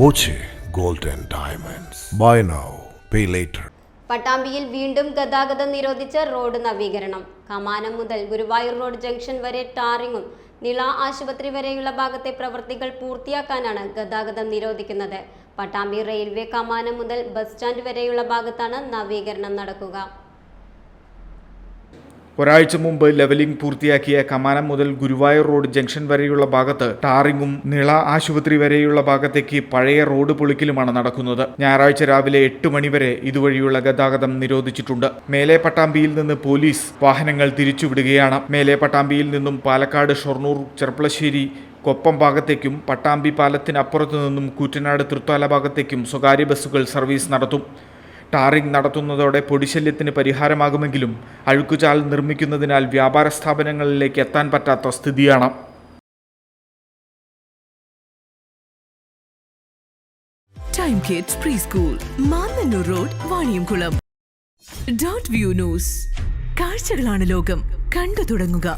Boche gold and diamonds. Buy now pay later പട്ടാമ്പിയിൽ വീണ്ടും ഗതാഗതം നിരോധിച്ച റോഡ് നവീകരണം. കമാനം മുതൽ ഗുരുവായൂർ റോഡ് ജംഗ്ഷൻ വരെ ടാറിങ്ങും നിള ആശുപത്രി വരെയുള്ള ഭാഗത്തെ പ്രവൃത്തികൾ പൂർത്തിയാക്കാനാണ് ഗതാഗതം നിരോധിക്കുന്നത്. പട്ടാമ്പി റെയിൽവേ കമാനം മുതൽ ബസ് സ്റ്റാൻഡ് വരെയുള്ള ഭാഗത്താണ് നവീകരണം നടക്കുക. ഒരാഴ്ച മുമ്പ് ലെവലിംഗ് പൂർത്തിയാക്കിയ കമാനം മുതൽ ഗുരുവായൂർ റോഡ് ജംഗ്ഷൻ വരെയുള്ള ഭാഗത്ത് ടാറിങ്ങും നിള ആശുപത്രി വരെയുള്ള ഭാഗത്തേക്ക് പഴയ റോഡ് പൊളിക്കലുമാണ് നടക്കുന്നത്. ഞായറാഴ്ച രാവിലെ എട്ട് മണിവരെ ഇതുവഴിയുള്ള ഗതാഗതം നിരോധിച്ചിട്ടുണ്ട്. മേലെ പട്ടാമ്പിയിൽ നിന്ന് പോലീസ് വാഹനങ്ങൾ തിരിച്ചുവിടുകയാണ്. മേലെ പട്ടാമ്പിയിൽ നിന്നും പാലക്കാട് ഷൊർണൂർ ചെർപ്പളശ്ശേരി കൊപ്പം ഭാഗത്തേക്കും പട്ടാമ്പി പാലത്തിനപ്പുറത്തു നിന്നും കൂറ്റനാട് തൃത്താല ഭാഗത്തേക്കും സ്വകാര്യ ബസ്സുകൾ സർവീസ് നടത്തും. ടാറിംഗ് നടത്തുന്നതോടെ പൊടിശല്യത്തിന് പരിഹാരമാകുമെങ്കിലും അഴുക്കുചാൽ നിർമ്മിക്കുന്നതിനാൽ വ്യാപാര സ്ഥാപനങ്ങളിലേക്ക് എത്താൻ പറ്റാത്ത സ്ഥിതിയാണ്. Time kids preschool road view കാഴ്ചകളാണ് ലോകം. കണ്ടു തുടങ്ങുക.